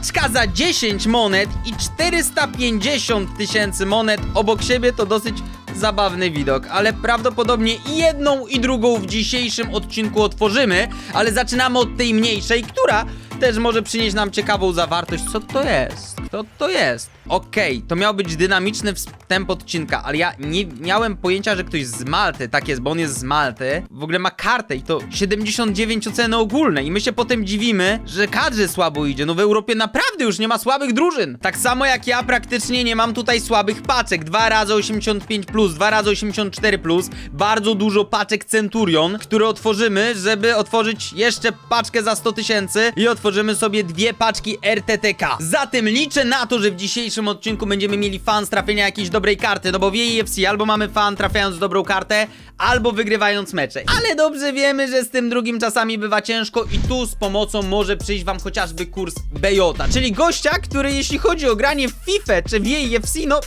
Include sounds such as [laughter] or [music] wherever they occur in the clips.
paczka za 10 monet i 450 tysięcy monet obok siebie to dosyć zabawny widok, ale prawdopodobnie jedną i drugą w dzisiejszym odcinku otworzymy, ale zaczynamy od tej mniejszej, która też może przynieść nam ciekawą zawartość. Co to jest? Kto to jest? Okej, to miał być dynamiczny wstęp odcinka, ale ja nie miałem pojęcia, że ktoś z Malty, tak jest, bo on jest z Malty, w ogóle ma kartę i to 79 oceny ogólne i my się potem dziwimy, że kadrze słabo idzie. No w Europie naprawdę już nie ma słabych drużyn. Tak samo jak ja praktycznie nie mam tutaj słabych paczek. Dwa razy 85+, plus, dwa razy 84+, plus, bardzo dużo paczek Centurion, które otworzymy, żeby otworzyć jeszcze paczkę za 100 tysięcy i otworzymy sobie dwie paczki RTTK. Zatem liczę na to, że w dzisiejszym odcinku będziemy mieli fan z trafienia jakiejś dobrej karty, no bo w EFC albo mamy fan trafiając dobrą kartę, albo wygrywając mecze. Ale dobrze wiemy, że z tym drugim czasami bywa ciężko i tu z pomocą może przyjść wam chociażby kurs Bejota, czyli gościa, który jeśli chodzi o granie w FIFA czy w EFC, no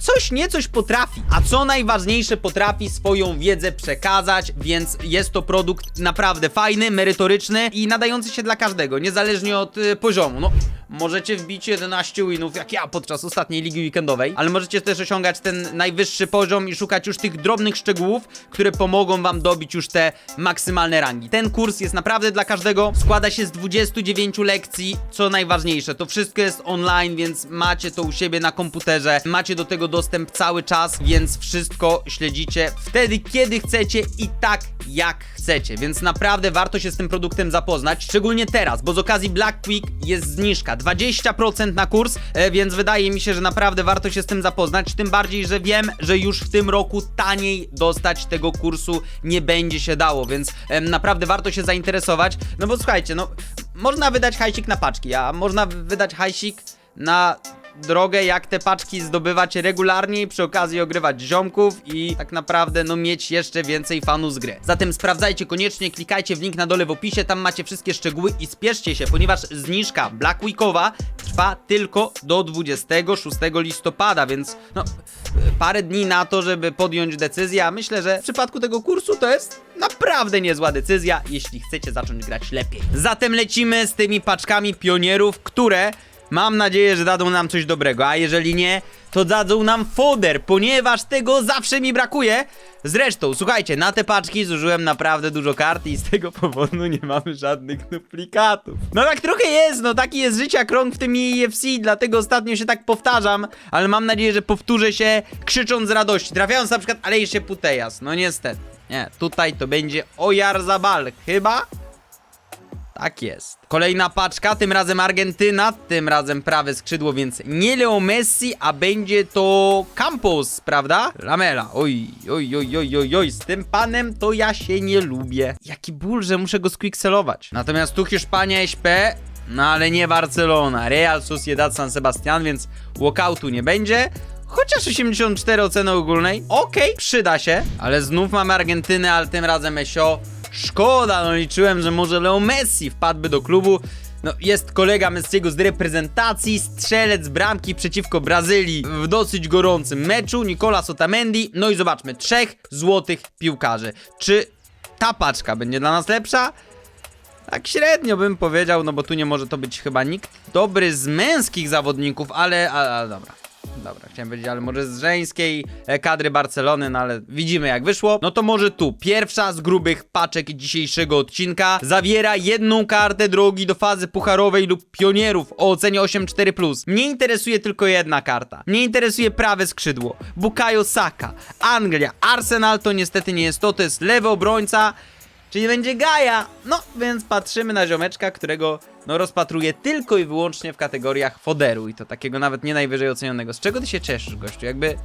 coś niecoś potrafi, a co najważniejsze potrafi swoją wiedzę przekazać, więc jest to produkt naprawdę fajny, merytoryczny i nadający się dla każdego, niezależnie od y, poziomu. No, możecie wbić 11 winów jak ja podczas ostatniej ligi weekendowej, ale możecie też osiągać ten najwyższy poziom i szukać już tych drobnych szczegółów, które pomogą wam dobić już te maksymalne rangi. Ten kurs jest naprawdę dla każdego, składa się z 29 lekcji, co najważniejsze, to wszystko jest online, więc macie to u siebie na komputerze, macie do tego dostęp cały czas, więc wszystko śledzicie wtedy, kiedy chcecie i tak jak chcecie, więc naprawdę warto się z tym produktem zapoznać, szczególnie teraz, bo z okazji Black Week jest zniżka 20% na kurs, e, więc wydaje mi się, że naprawdę warto się z tym zapoznać, tym bardziej, że wiem, że już w tym roku taniej dostać tego kursu nie będzie się dało, więc naprawdę warto się zainteresować, no bo słuchajcie, no można wydać hajsik na paczki, a można wydać hajsik na drogę, jak te paczki zdobywać regularnie przy okazji ogrywać ziomków i tak naprawdę no mieć jeszcze więcej fanów z gry. Zatem sprawdzajcie koniecznie, klikajcie w link na dole w opisie, tam macie wszystkie szczegóły i spieszcie się, ponieważ zniżka Black Weekowa trwa tylko do 26 listopada, więc no parę dni na to, żeby podjąć decyzję, a myślę, że w przypadku tego kursu to jest naprawdę niezła decyzja, jeśli chcecie zacząć grać lepiej. Zatem lecimy z tymi paczkami pionierów, które Mam nadzieję, że dadzą nam coś dobrego, a jeżeli nie, to dadzą nam foder, ponieważ tego zawsze mi brakuje. Zresztą, słuchajcie, na te paczki zużyłem naprawdę dużo kart i z tego [laughs] powodu nie mamy żadnych duplikatów. No tak trochę jest, no taki jest życia krąg w tym EFC, dlatego ostatnio się tak powtarzam, ale mam nadzieję, że powtórzę się krzycząc z radości, trafiając na przykład Alejsze Putejas. No niestety, nie, tutaj to będzie Ojarzabal, chyba? Tak jest. Kolejna paczka, tym razem Argentyna, tym razem prawe skrzydło, więc nie Leo Messi, a będzie to Campos, prawda? Lamela. Oj, oj, oj, oj, oj, oj, z tym panem to ja się nie lubię. Jaki ból, że muszę go squickselować. Natomiast tu Hiszpania SP, no ale nie Barcelona. Real Sociedad San Sebastian, więc walkoutu nie będzie. Chociaż 84 oceny ogólnej. Okej, przyda się. Ale znów mamy Argentynę, ale tym razem Esio. Szkoda, no liczyłem, że może Leo Messi wpadłby do klubu. No, jest kolega Messiego z reprezentacji, strzelec bramki przeciwko Brazylii w dosyć gorącym meczu, Nicolas Otamendi. No i zobaczmy, trzech złotych piłkarzy. Czy ta paczka będzie dla nas lepsza? Tak średnio bym powiedział, no bo tu nie może to być chyba nikt dobry z męskich zawodników, ale, ale, ale dobra. Dobra, chciałem powiedzieć, ale może z żeńskiej e, kadry Barcelony, no ale widzimy jak wyszło. No to może tu, pierwsza z grubych paczek dzisiejszego odcinka zawiera jedną kartę drogi do fazy pucharowej lub pionierów o ocenie 8.4+. Mnie interesuje tylko jedna karta. Mnie interesuje prawe skrzydło. Bukayo Saka, Anglia, Arsenal to niestety nie jest to, to jest lewy obrońca. Czyli będzie Gaja. No, więc patrzymy na ziomeczka, którego no rozpatruję tylko i wyłącznie w kategoriach foderu i to takiego nawet nie najwyżej ocenionego. Z czego ty się cieszysz, gościu? Jakby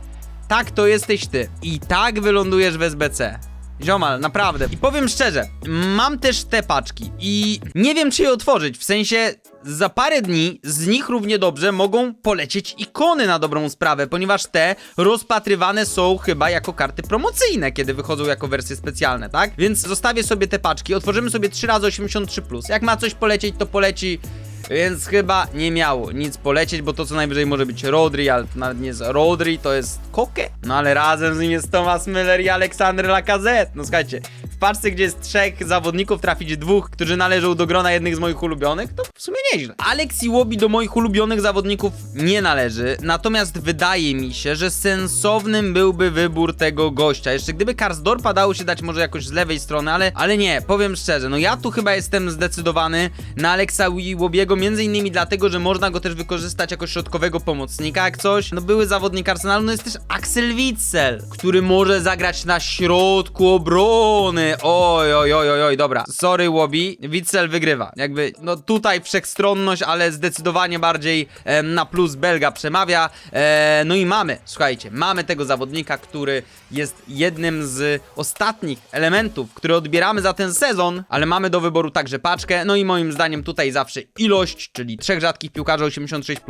tak to jesteś ty. I tak wylądujesz w SBC. Ziomal, naprawdę. I powiem szczerze, mam też te paczki i nie wiem czy je otworzyć, w sensie za parę dni z nich równie dobrze mogą polecieć ikony na dobrą sprawę, ponieważ te rozpatrywane są chyba jako karty promocyjne, kiedy wychodzą jako wersje specjalne, tak? Więc zostawię sobie te paczki, otworzymy sobie 3 razy 83 Jak ma coś polecieć, to poleci. Więc chyba nie miało nic polecieć, bo to co najwyżej może być Rodri, ale to nawet nie jest Rodri, to jest Koke. No ale razem z nim jest Thomas Müller i Aleksander Lacazette. No słuchajcie, w paczce, gdzie jest trzech zawodników, trafić dwóch, którzy należą do grona jednych z moich ulubionych, to w sumie nieźle. Alex Iwobi do moich ulubionych zawodników nie należy, natomiast wydaje mi się, że sensownym byłby wybór tego gościa. Jeszcze gdyby Karsdorpa dało się dać może jakoś z lewej strony, ale, ale nie, powiem szczerze, no ja tu chyba jestem zdecydowany na Alexa Iwobiego, między innymi dlatego, że można go też wykorzystać jako środkowego pomocnika, jak coś. No były zawodnik Arsenalu, no jest też Axel Witsel, który może zagrać na środku obrony. Oj, oj, oj, oj, oj, dobra. Sorry, Łobi, Witsel wygrywa. Jakby, no tutaj wszechstronność, ale zdecydowanie bardziej em, na plus Belga przemawia. E, no i mamy, słuchajcie, mamy tego zawodnika, który jest jednym z ostatnich elementów, które odbieramy za ten sezon, ale mamy do wyboru także paczkę. No i moim zdaniem tutaj zawsze ilość, czyli trzech rzadkich piłkarzy 86,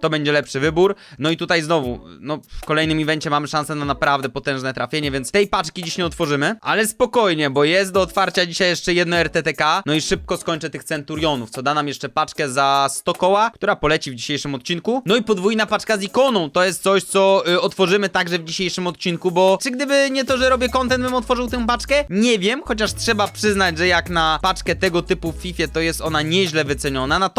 to będzie lepszy wybór. No i tutaj znowu, no w kolejnym evencie mamy szansę na naprawdę potężne trafienie, więc tej paczki dziś nie otworzymy, ale spokojnie, bo jest do otwarcia dzisiaj jeszcze jedno RTTK. No i szybko skończę tych centurionów, co da nam jeszcze paczkę za 100 koła, która poleci w dzisiejszym odcinku. No i podwójna paczka z ikoną, to jest coś, co y, otworzymy także w dzisiejszym odcinku, bo czy gdyby nie to, że robię content, bym otworzył tę paczkę? Nie wiem, chociaż trzeba przyznać, że jak na paczkę tego typu w FIFA, to jest ona nieźle wyceniona, natomiast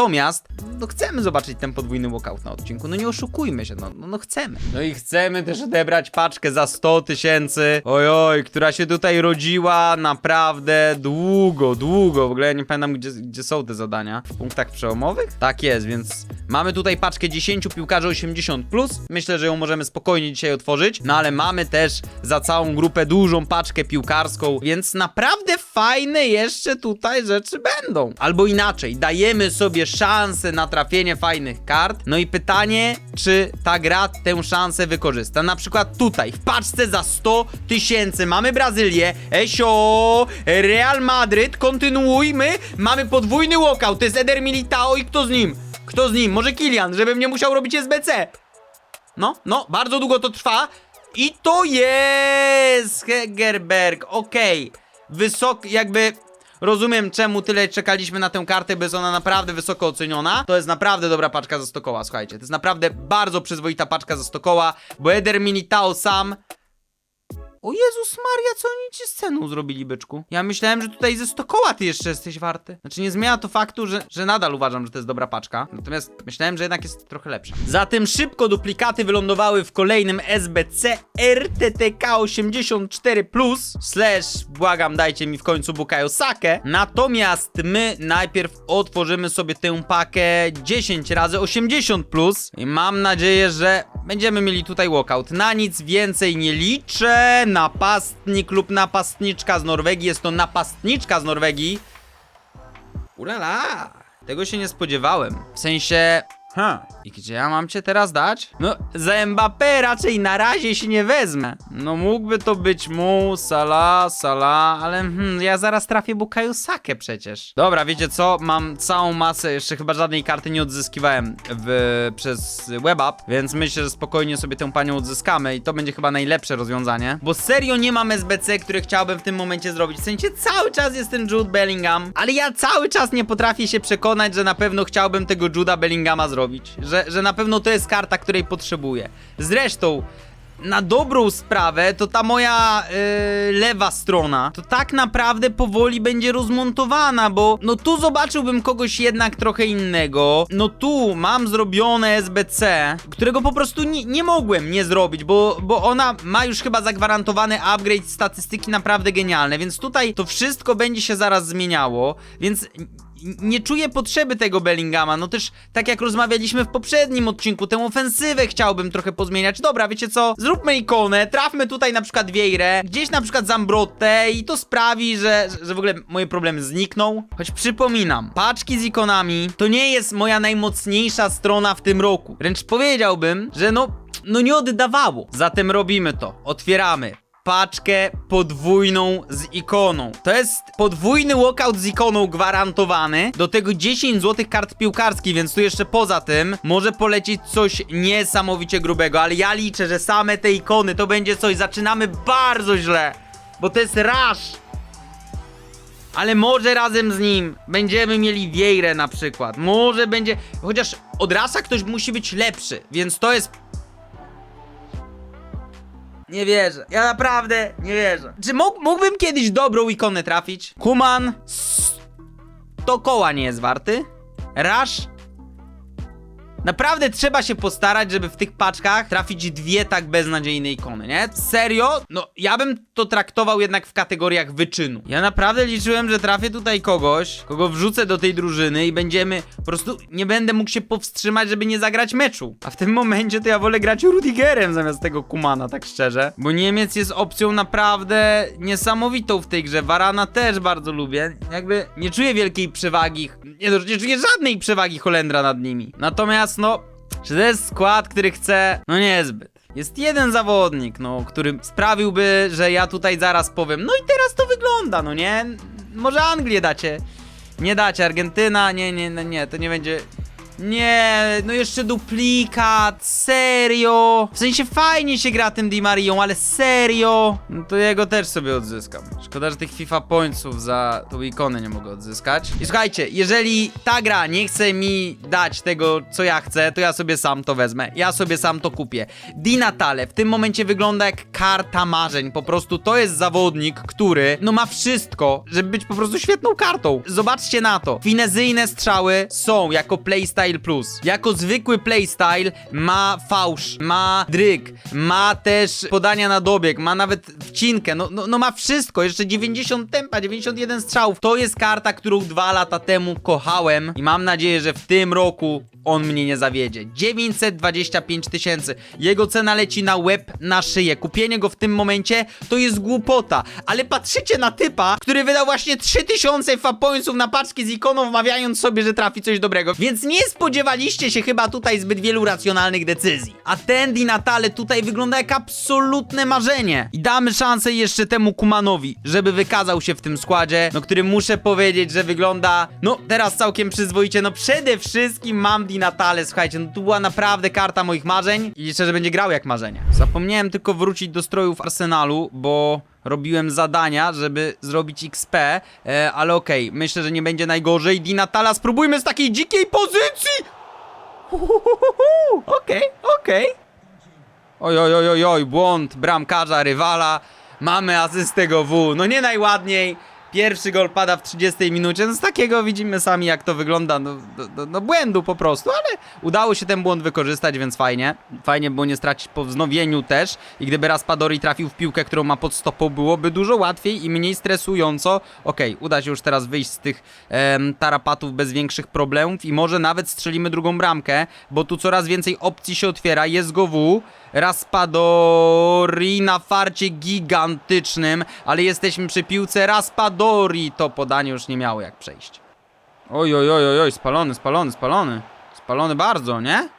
no chcemy zobaczyć ten podwójny walkout na odcinku, no nie oszukujmy się, no, no, no chcemy. No i chcemy też odebrać paczkę za 100 tysięcy, ojoj, która się tutaj rodziła naprawdę długo, długo, w ogóle ja nie pamiętam, gdzie, gdzie są te zadania, w punktach przełomowych? Tak jest, więc mamy tutaj paczkę 10 piłkarzy 80+, plus. myślę, że ją możemy spokojnie dzisiaj otworzyć, no ale mamy też za całą grupę dużą paczkę piłkarską, więc naprawdę fajne jeszcze tutaj rzeczy będą. Albo inaczej, dajemy sobie szansę na trafienie fajnych kart, no i pytanie, czy ta gra tę szansę wykorzysta. Na przykład tutaj, w paczce za 100 tysięcy mamy Brazylię, Esio, Real Madryt, kontynuujmy, mamy podwójny walkout, to jest Eder Militao i kto z nim? Kto z nim? Może Kilian, żebym nie musiał robić SBC. No, no, bardzo długo to trwa. I to jest Hegerberg, okej. Wysok, jakby... Rozumiem, czemu tyle czekaliśmy na tę kartę, bo jest ona naprawdę wysoko oceniona. To jest naprawdę dobra paczka za 100 koła, słuchajcie. To jest naprawdę bardzo przyzwoita paczka za 100 koła, bo Eder sam... O Jezus Maria, co oni ci z ceną zrobili, byczku? Ja myślałem, że tutaj ze 100 koła ty jeszcze jesteś warty. Znaczy nie zmienia to faktu, że, że nadal uważam, że to jest dobra paczka. Natomiast myślałem, że jednak jest trochę lepsza. Zatem szybko duplikaty wylądowały w kolejnym SBC RTTK 84+, slash błagam dajcie mi w końcu Bukayo Sake. Natomiast my najpierw otworzymy sobie tę pakę 10 razy 80+, i mam nadzieję, że będziemy mieli tutaj walkout. Na nic więcej nie liczę. Napastnik lub napastniczka z Norwegii. Jest to napastniczka z Norwegii. Ulala, tego się nie spodziewałem. W sensie... I gdzie ja mam cię teraz dać? No, za Mbappé raczej na razie się nie wezmę. No mógłby to być mu, Sala, Sala, ale hmm, ja zaraz trafię Bukayo Sakę przecież. Dobra, wiecie co? Mam całą masę, jeszcze chyba żadnej karty nie odzyskiwałem w, przez WebApp, więc myślę, że spokojnie sobie tę panią odzyskamy i to będzie chyba najlepsze rozwiązanie. Bo serio nie mam SBC, które chciałbym w tym momencie zrobić. W sensie cały czas jest ten Jude Bellingham, ale ja cały czas nie potrafię się przekonać, że na pewno chciałbym tego Juda Bellinghama zrobić. Że, że na pewno to jest karta, której potrzebuję. Zresztą, na dobrą sprawę, to ta moja yy, lewa strona, to tak naprawdę powoli będzie rozmontowana, bo no tu zobaczyłbym kogoś jednak trochę innego. No tu mam zrobione SBC, którego po prostu nie, nie mogłem nie zrobić, bo, bo ona ma już chyba zagwarantowany upgrade statystyki naprawdę genialne, więc tutaj to wszystko będzie się zaraz zmieniało, więc nie czuję potrzeby tego Bellingama. No też, tak jak rozmawialiśmy w poprzednim odcinku, tę ofensywę chciałbym trochę pozmieniać. Dobra, wiecie co? Zróbmy ikonę, trafmy tutaj na przykład Vieirę, gdzieś na przykład Zambrotę i to sprawi, że, że w ogóle moje problemy znikną. Choć przypominam, paczki z ikonami to nie jest moja najmocniejsza strona w tym roku. Wręcz powiedziałbym, że no, no nie oddawało. Zatem robimy to. Otwieramy paczkę podwójną z ikoną. To jest podwójny walkout z ikoną gwarantowany. Do tego 10 złotych kart piłkarskich, więc tu jeszcze poza tym może polecieć coś niesamowicie grubego, ale ja liczę, że same te ikony to będzie coś. Zaczynamy bardzo źle, bo to jest rush. Ale może razem z nim będziemy mieli Vieirę na przykład. Może będzie. Chociaż od rasa ktoś musi być lepszy, więc to jest Nie wierzę. Ja naprawdę nie wierzę. Czy mógł, mógłbym kiedyś dobrą ikonę trafić? Kuman 100 koła nie jest warty. Rush Naprawdę trzeba się postarać, żeby w tych paczkach trafić dwie tak beznadziejne ikony, nie? Serio? No, ja bym to traktował jednak w kategoriach wyczynu. Ja naprawdę liczyłem, że trafię tutaj kogoś, kogo wrzucę do tej drużyny i będziemy, po prostu nie będę mógł się powstrzymać, żeby nie zagrać meczu. A w tym momencie to ja wolę grać Rudigerem zamiast tego Kumana, tak szczerze. Bo Niemiec jest opcją naprawdę niesamowitą w tej grze. Varana też bardzo lubię. Jakby nie czuję wielkiej przewagi, nie, nie czuję żadnej przewagi Holendra nad nimi. Natomiast no, czy to jest skład, który chce? No niezbyt. Jest jeden zawodnik, no, który sprawiłby, że ja tutaj zaraz powiem, no i teraz to wygląda, no nie? Może Anglię dacie. Nie dacie, Argentyna, nie, nie, nie, nie, to nie będzie... Nie, no jeszcze duplikat, serio. W sensie fajnie się gra tym Di Marią, ale serio. No to jego też sobie odzyskam. Szkoda, że tych FIFA pointsów za tą ikonę nie mogę odzyskać. I słuchajcie, jeżeli ta gra nie chce mi dać tego, co ja chcę, to ja sobie sam to wezmę. Ja sobie sam to kupię. Di Natale w tym momencie wygląda jak karta marzeń. Po prostu to jest zawodnik, który no ma wszystko, żeby być po prostu świetną kartą. Zobaczcie na to. Finezyjne strzały są jako playstyle plus. Jako zwykły playstyle ma fałsz, ma dryg, ma też podania na dobieg, ma nawet wcinkę, no, no, no ma wszystko. Jeszcze 90 tempa, 91 strzałów. To jest karta, którą dwa lata temu kochałem i mam nadzieję, że w tym roku on mnie nie zawiedzie. 925 tysięcy. Jego cena leci na łeb, na szyję. Kupienie go w tym momencie to jest głupota. Ale patrzycie na typa, który wydał właśnie 3000 fapońców na paczki z ikoną, wmawiając sobie, że trafi coś dobrego. Więc nie spodziewaliście się chyba tutaj zbyt wielu racjonalnych decyzji. A ten Di Natale tutaj wygląda jak absolutne marzenie. I damy szansę jeszcze temu Kumanowi, żeby wykazał się w tym składzie, no który muszę powiedzieć, że wygląda, no teraz całkiem przyzwoicie. No przede wszystkim mam Di Natale, słuchajcie, no tu była naprawdę karta moich marzeń i liczę, że będzie grał jak marzenie. Zapomniałem tylko wrócić do strojów Arsenalu, bo robiłem zadania, żeby zrobić XP, e, ale okej, myślę, że nie będzie najgorzej. Di Natala, spróbujmy z takiej dzikiej pozycji! Uhuhuhu, [laughs] Okej, okej. Oj, oj, oj, oj, oj, błąd bramkarza, rywala. Mamy asystę go W. No nie najładniej. Pierwszy gol pada w 30 minucie. No z takiego widzimy sami, jak to wygląda. No, no, no, no błędu po prostu, ale udało się ten błąd wykorzystać, więc fajnie. Fajnie było nie stracić po wznowieniu też. I gdyby Raspadori trafił w piłkę, którą ma pod stopą, byłoby dużo łatwiej i mniej stresująco. Okej, uda się już teraz wyjść z tych em, tarapatów bez większych problemów i może nawet strzelimy drugą bramkę, bo tu coraz więcej opcji się otwiera. Jest go W. Raspadori na farcie gigantycznym, ale jesteśmy przy piłce Raspadori. To podanie już nie miało jak przejść. Oj, oj, oj, oj, oj, spalony, spalony, spalony. Spalony bardzo, nie?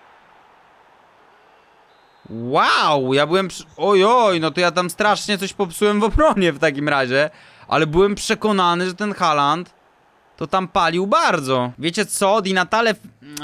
Wow, ja byłem przy... Oj, oj, no to ja tam strasznie coś popsułem w obronie w takim razie. Ale byłem przekonany, że ten Haaland to tam palił bardzo. Wiecie co? Di Natale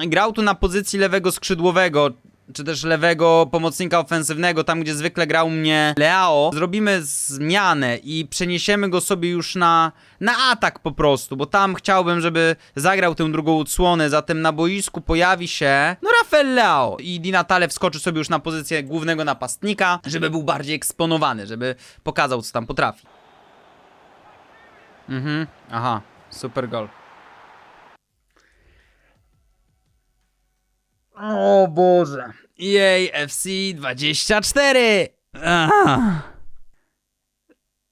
grał tu na pozycji lewego skrzydłowego, czy też lewego pomocnika ofensywnego, tam gdzie zwykle grał mnie Leao. Zrobimy zmianę i przeniesiemy go sobie już na, na atak po prostu, bo tam chciałbym, żeby zagrał tę drugą odsłonę, zatem na boisku pojawi się, no Rafael Leao i Di Natale wskoczy sobie już na pozycję głównego napastnika, żeby był bardziej eksponowany, żeby pokazał co tam potrafi. Mhm, aha, super gol. O Boże. EA FC 24. Ah.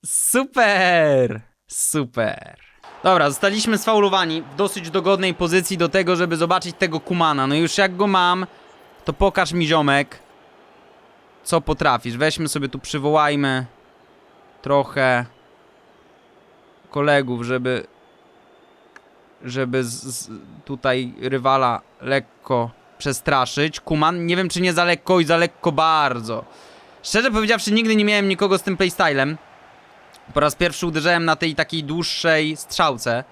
Super. Super. Dobra, zostaliśmy sfaulowani w dosyć dogodnej pozycji do tego, żeby zobaczyć tego Kumana. No już jak go mam, to pokaż mi ziomek, co potrafisz. Weźmy sobie tu, przywołajmy trochę kolegów, żeby żeby z, z, tutaj rywala lekko przestraszyć. Kuman, nie wiem czy nie za lekko i za lekko bardzo. Szczerze powiedziawszy, nigdy nie miałem nikogo z tym playstylem. Po raz pierwszy uderzałem na tej takiej dłuższej strzałce.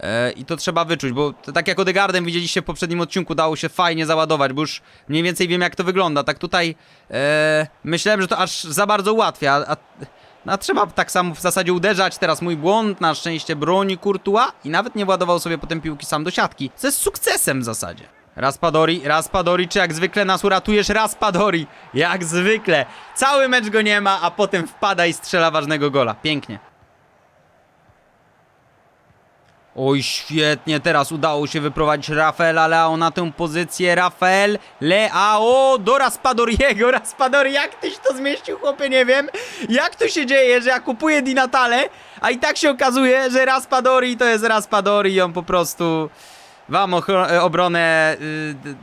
E, I to trzeba wyczuć, bo tak jak Odegardem widzieliście w poprzednim odcinku, dało się fajnie załadować, bo już mniej więcej wiem jak to wygląda. Tak tutaj e, myślałem, że to aż za bardzo ułatwia, a, a, trzeba tak samo w zasadzie uderzać. Teraz mój błąd, na szczęście broni Courtois i nawet nie władował sobie potem piłki sam do siatki, jest sukcesem w zasadzie. Raspadori, Raspadori, czy jak zwykle nas uratujesz? Raspadori, jak zwykle. Cały mecz go nie ma, a potem wpada i strzela ważnego gola. Pięknie. Oj, świetnie, teraz udało się wyprowadzić Rafaela Leao na tę pozycję. Rafael Leao do Raspadoriego. Raspadori, jak tyś to zmieścił, chłopie, nie wiem. Jak to się dzieje, że ja kupuję Di Natale, a i tak się okazuje, że Raspadori to jest Raspadori i on po prostu... Wam e, obronę. y, d-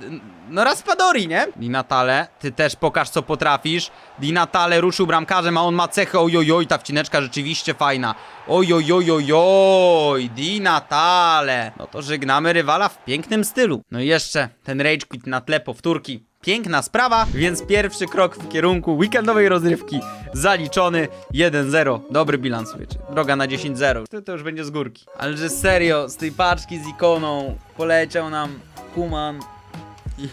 no Raspadori, nie? Di Natale, ty też pokaż co potrafisz. Di Natale ruszył bramkarzem, a on ma cechę. Ojojoj, ta wcineczka rzeczywiście fajna. Ojojojojoj, Di Natale. No to żegnamy rywala w pięknym stylu. No i jeszcze ten rage quit na tle powtórki. Piękna sprawa, więc pierwszy krok w kierunku weekendowej rozrywki zaliczony 1-0. Dobry bilans, wiecie. Droga na 10-0. To, to już będzie z górki. Ale że serio, z tej paczki z ikoną poleciał nam Kuman i,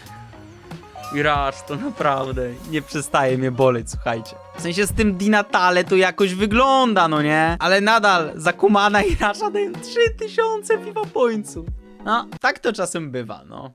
i Rasz, to naprawdę nie przestaje mnie boleć, słuchajcie. W sensie z tym Dinatale to jakoś wygląda, no nie? Ale nadal za Kumana i Rasza dają 3000 FIFA pointsów. No, tak to czasem bywa, no.